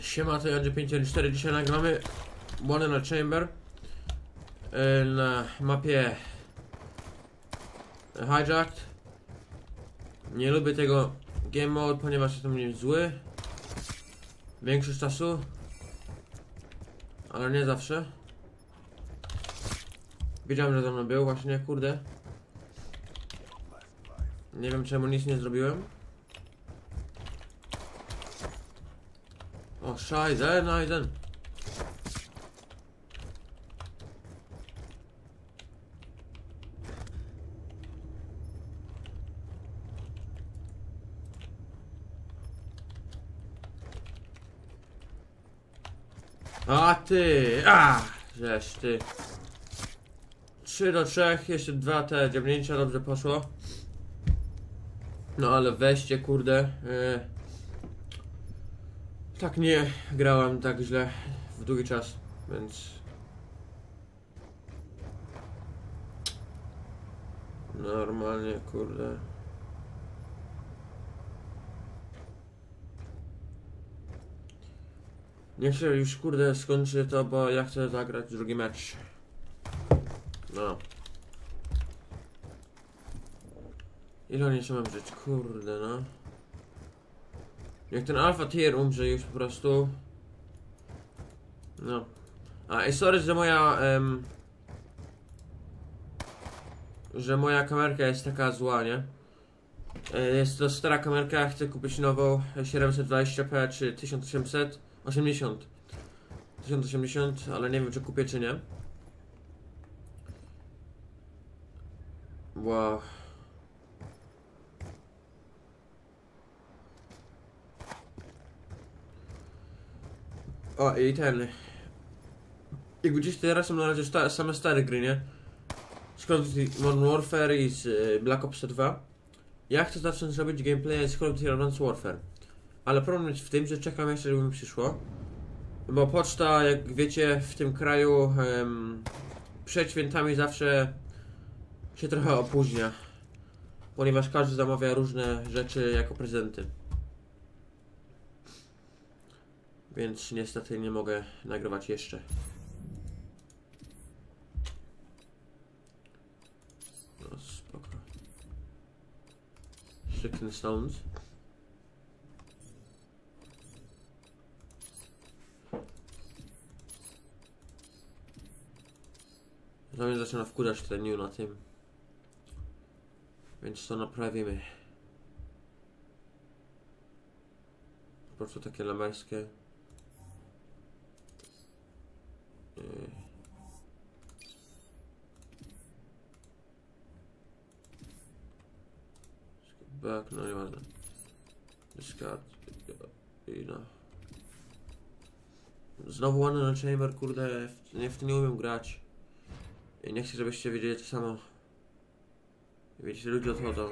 Siema, to Jandzie 514. Dzisiaj nagramy One na Chamber e, na mapie Hijacked. Nie lubię tego game mode, ponieważ jest mnie zły. Większość czasu. Ale nie zawsze. Wiedziałem, że ze mną był właśnie, kurde. Nie wiem czemu nic nie zrobiłem. O, scheiße, nein. A ty, a, żeż ty. 3 do 3, jeszcze dwa te dziabnięcia, dobrze poszło. No ale weźcie, kurde. Yy. Tak nie grałem tak źle w długi czas, więc... Normalnie, kurde. Niech się już kurde skończy to, bo ja chcę zagrać drugi mecz. No. Ile oni jeszcze mam żyć? Kurde no. Jak ten alfa tier umrze już po prostu. No. A i sorry, że moja em, że moja kamerka jest taka zła, nie? E, Jest to stara kamerka, chcę kupić nową 720p czy 1880 1080, ale nie wiem czy kupię czy nie. Wow. O i ten. Jak widzicie teraz są na razie sta same stare gry, nie? Duty Modern Warfare i z y, Black Ops 2. Ja chcę zacząć robić gameplay z Call of Duty Advanced Warfare. Ale problem jest w tym, że czekam jeszcze, żeby mi przyszło. Bo poczta, jak wiecie, w tym kraju em, przed świętami zawsze się trochę opóźnia. Ponieważ każdy zamawia różne rzeczy jako prezenty. Więc niestety nie mogę nagrywać jeszcze. No spoko. Chicken Stones. To mnie zaczyna wkurzać ten new na tym. Więc to naprawimy. Po prostu takie lamerskie. Yy. Skip Back, no nieważne. Discard. I no. Znowu One na Chamber, kurde, nie, w to nie umiem grać. I nie chcę, żebyście wiedzieli to samo. Wiecie, ludzie odchodzą.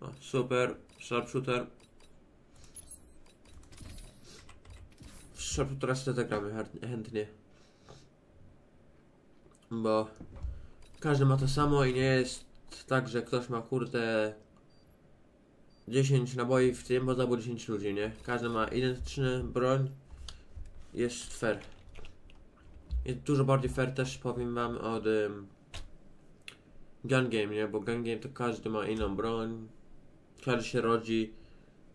O, super, sharpshooter. W sharpshootera sobie zagramy chęt- chętnie. Bo każdy ma to samo i nie jest tak, że ktoś ma kurde 10 naboi w tym, bo zabił 10 ludzi, nie? Każdy ma identyczny broń. Jest fair. Jest dużo bardziej fair też powiem wam od um, gun game, nie? Bo gun game to każdy ma inną broń. Każdy się rodzi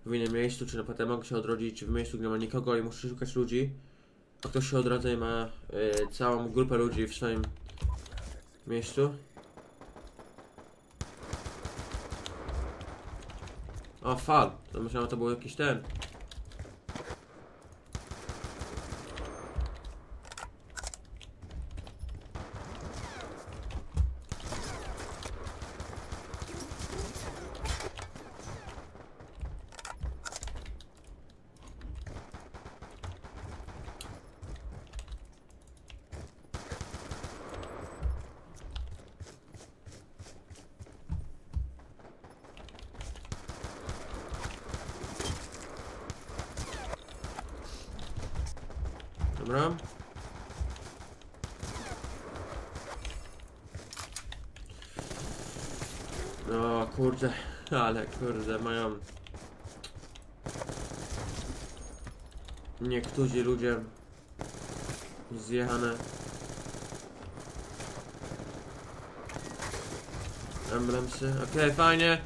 w innym miejscu, czy na przykład mogę się odrodzić w miejscu, gdzie nie ma nikogo i muszę szukać ludzi. A ktoś się odradza i ma e, całą grupę ludzi w swoim miejscu. O, fal. To myślałem, to był jakiś ten. Dobra. No kurde, ale kurde mają niektórzy ludzie zjechane. Emblemsy. Okej, fajnie.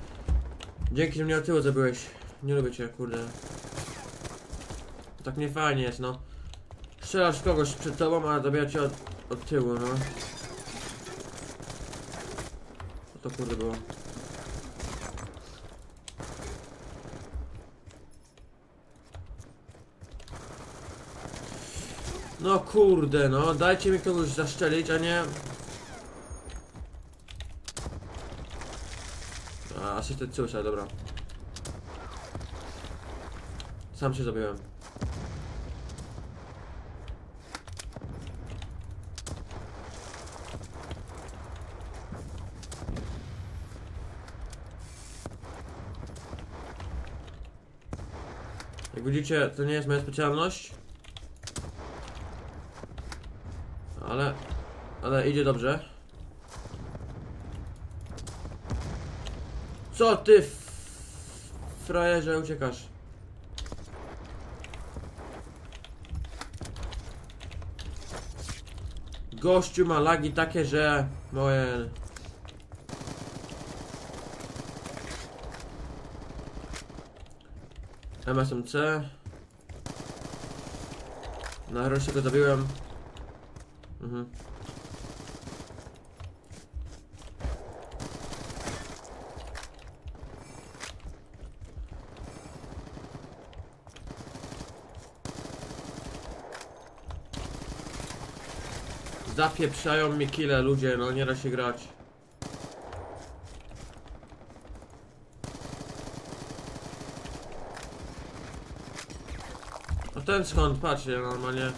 Dzięki, że mnie od tyłu zabyłeś. Nie lubię cię, kurde. Tak nie fajnie jest, no. Strzelasz kogoś przed tobą, a zabija cię od, od tyłu, no. Co to kurde było? No kurde, no. Dajcie mi kogoś zaszczelić, a nie... A, asystent suicide, dobra. Sam się zabiłem. Widzicie, to nie jest moja specjalność. Ale... Ale idzie dobrze. Co ty f... frajerze uciekasz? Gościu ma lagi takie, że moje... MSMC Nareszcie go zabiłem Mhm. Zapieprzają mi kile ludzie, no nie da się grać. Ten skąd? Patrzcie, normalnie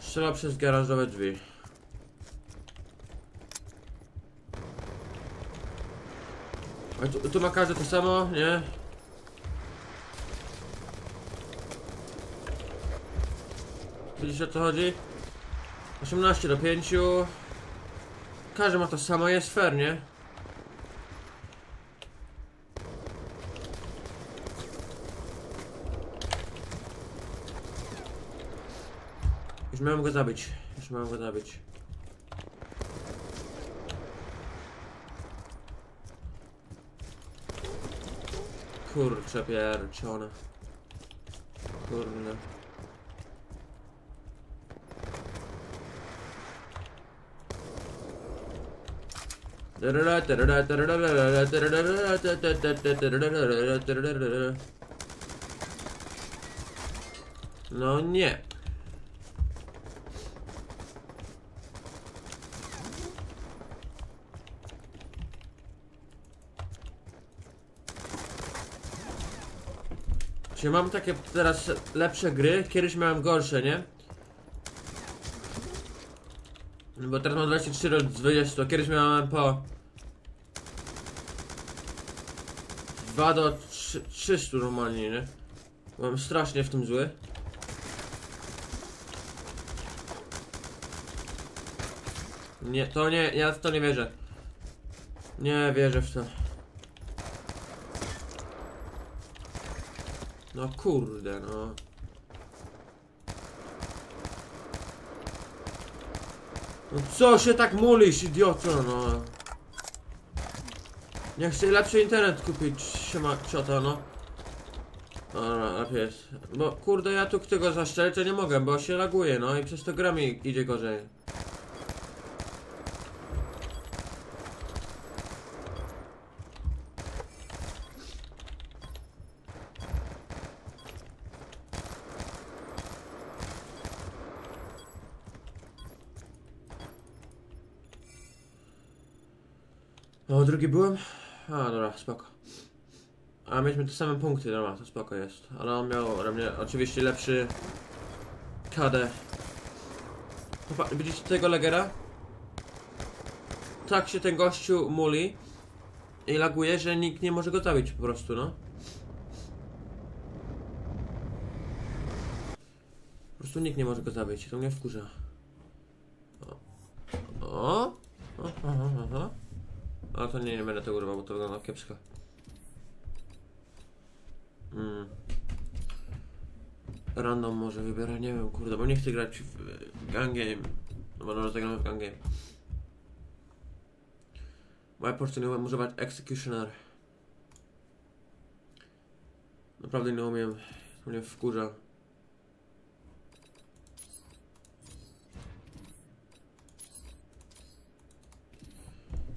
strzela przez garażowe drzwi. A tu, tu ma każdy to samo, nie? Widzicie o co chodzi? 18 do 5. Każdy ma to samo, jest fair, nie? Już miałem go zabić. Już miałem go zabić. Kurczę pierdzione. Kurde. No nie. Czy mam takie teraz lepsze gry? Kiedyś miałem gorsze, nie? Bo teraz mam 24 od 20, kiedyś miałem po 2 do 3, 300 normalnie, nie? Byłem strasznie w tym zły. Nie, to nie, ja w to nie wierzę. Nie wierzę w to. No kurde, no. No co się tak mulisz, idioto, no. Nie chcę lepszy internet kupić, siema ciota, no. Dobra, lepiej jest. Bo kurde, ja tu tego zaszczelić to nie mogę, bo się laguje, no i przez to gra mi idzie gorzej. Drugi byłem? A, dobra, spoko. A mieliśmy te same punkty, dobra, to spoko jest. Ale on miał ode mnie oczywiście lepszy KD. Widzicie tego legera? Tak się ten gościu muli i laguje, że nikt nie może go zabić po prostu, no. Po prostu nikt nie może go zabić, to mnie wkurza. O. O. o aha, aha. Ale to nie, nie będę tego urywał, bo to wygląda kiepsko. Mm. Random może wybiera, nie wiem, kurde, bo nie chcę grać w gun game. No może zagramy w gun game. Bo ja po prostu nie umiem używać Executioner. Naprawdę nie umiem. To mnie wkurza.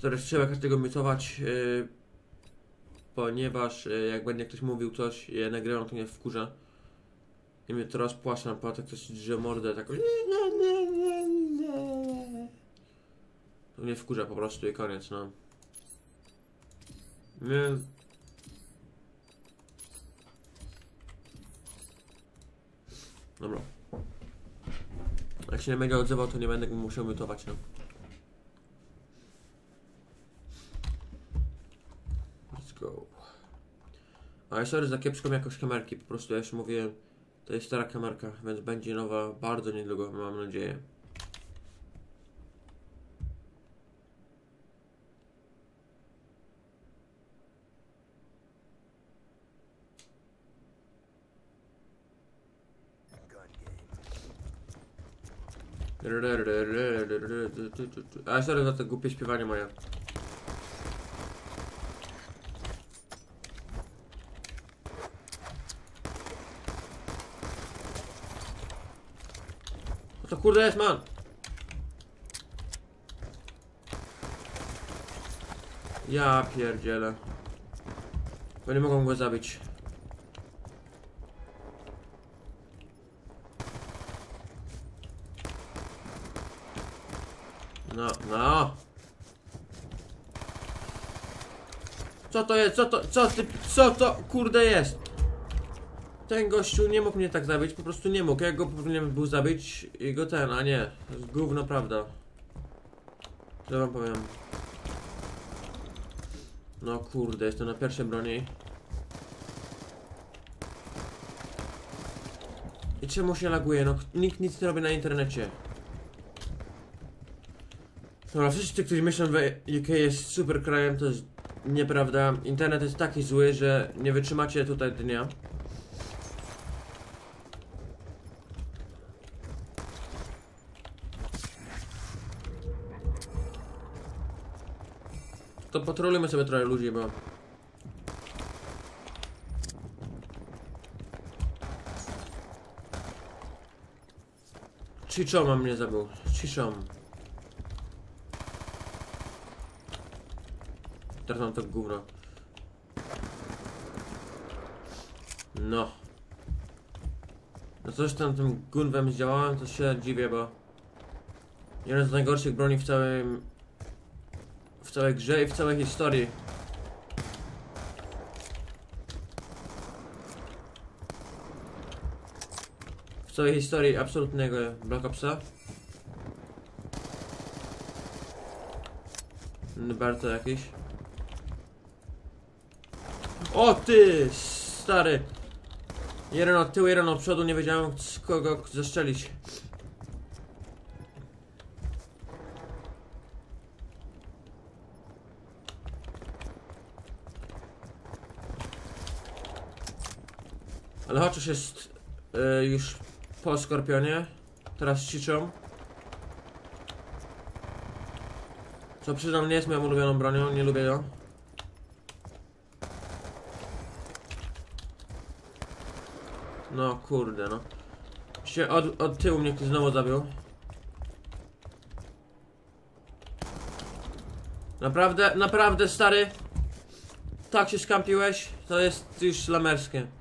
Teraz trzeba każdego mitować, yy, ponieważ yy, jak będzie ktoś mówił coś, ja nagrywam, to mnie wkurza. I mnie to rozpłaszcza przykład, jak ktoś drze mordę taką To mnie wkurza po prostu i koniec, no. Nie. Dobra. Jak się nie będzie odzywał, to nie będę musiał mytować, no. Let's go. Ale sorry za kiepską jakość kamerki, po prostu ja już mówiłem, to jest stara kamerka, więc będzie nowa bardzo niedługo, mam nadzieję. A sorry za to głupie śpiewanie moje. Kurde jest man? Ja pierdzielę. Bo nie mogą go zabić. No, no. Co to jest? Co to? Co ty? Co to kurde jest? Ten gościu nie mógł mnie tak zabić, po prostu nie mógł. Ja go powinienem był zabić i go ten, a nie. To jest gówno prawda. Co wam powiem? No kurde, jestem na pierwszej broni. I czemu się laguje? No nikt nic nie robi na internecie. Dobra, wszyscy, którzy myślą, że UK jest super krajem, to jest nieprawda. Internet jest taki zły, że nie wytrzymacie tutaj dnia. To patrolujmy sobie trochę ludzi, bo... Chichoma mnie zabił. Chichom. Teraz mam to gówno. No. No coś tam tym gunwem zdziałałem, to się dziwię, bo... Jeden z najgorszych broni w całym... W całej grze i w całej historii. W całej historii absolutnego Black Opsa. Bardzo jakiś. O ty, stary! Jeden od tyłu, jeden od przodu, nie wiedziałem z kogo zeszczelić. Ale chociaż jest y, już po skorpionie. Teraz ćwiczą. Co przyznam, nie jest moją ulubioną bronią, nie lubię ją. No kurde no. Się od, od tyłu mnie ktoś znowu zabił. Naprawdę, naprawdę stary. Tak się skampiłeś, to jest już lamerskie.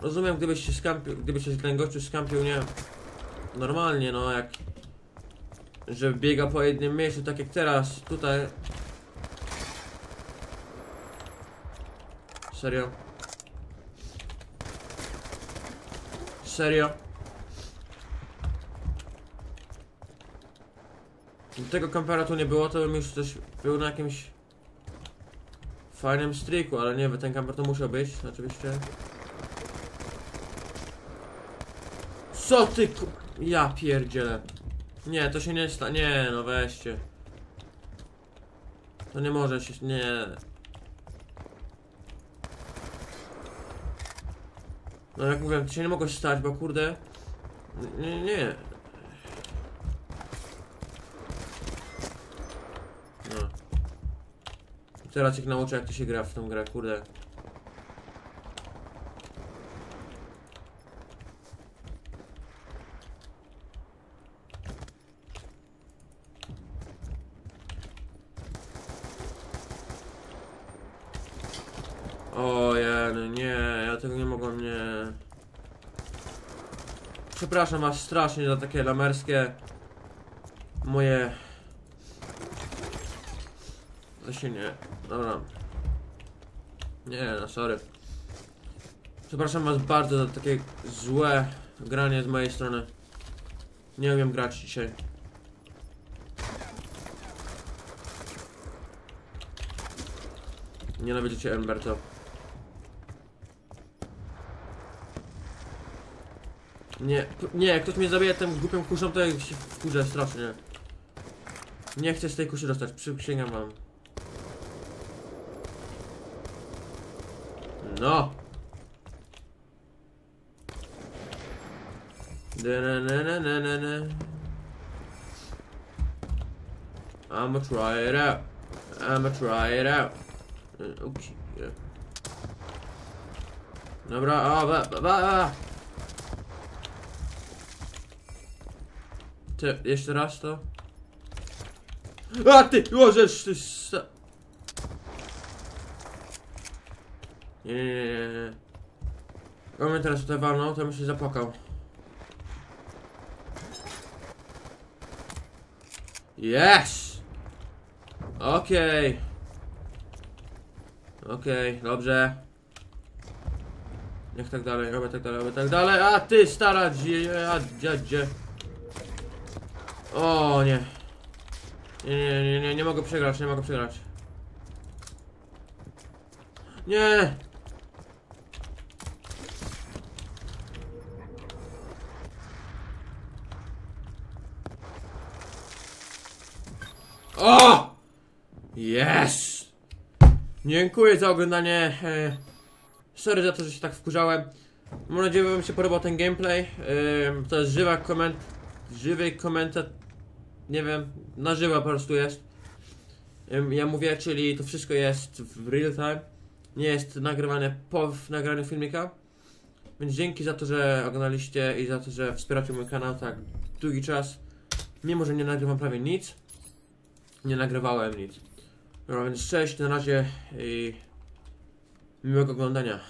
Rozumiem, gdybyś się skampił, gdyby się gościu skampił, nie Normalnie, no jak Że biega po jednym miejscu, tak jak teraz, tutaj Serio? Serio? Gdyby tego kampera tu nie było, to bym już coś był na jakimś fajnym streaku, ale nie, ten kamper to musiał być, oczywiście. Co ty ku... Ja pierdzielę. Nie, to się nie sta... Nie, no weźcie. To nie może się... Nie. No jak mówiłem, to się nie mogło stać, bo kurde... Nie, nie. No. Teraz ich nauczę jak to się gra w tą grę, kurde. O Jen, nie, ja tego nie mogłem, nie. Przepraszam was strasznie za takie lamerskie moje... To się nie... Dobra. Nie, no sorry. Przepraszam was bardzo za takie złe granie z mojej strony. Nie umiem grać dzisiaj. Nienawidzicie Emberto. Nie, nie, jak ktoś mnie zabije tym głupią kuszą, to ja się wkurzę strasznie. Nie chcę z tej kuszy dostać, przysięgam wam. No! Da-na-na-na-na-na. I'ma try it out. I'ma try it out. Oops. Yeah. Dobra, a, ba, ba, ba. Ty, jeszcze raz to. A ty, możesz, ty. Nie, nie, nie, nie, mnie teraz tutaj walnął, to bym się zapłakał. Yes! Okej. Okej, dobrze. Niech tak dalej, robię tak dalej, robię tak dalej. A ty, stara dzie, a dziadzie. O nie. Nie, nie, nie, nie, nie mogę przegrać, nie mogę przegrać. Nie! O! Yes! Dziękuję za oglądanie. e, Sorry za to, że się tak wkurzałem. Mam nadzieję, że wam się podobał ten gameplay. Ym, To jest żywa koment... Żywy komentarz... Nie wiem, na żywo po prostu jest. Ja mówię, czyli to wszystko jest w real time. Nie jest nagrywane po nagraniu filmika. Więc dzięki za to, że oglądaliście i za to, że wspieracie mój kanał tak długi czas. Mimo, że nie nagrywam prawie nic. Nie nagrywałem nic. No więc cześć, na razie i miłego oglądania.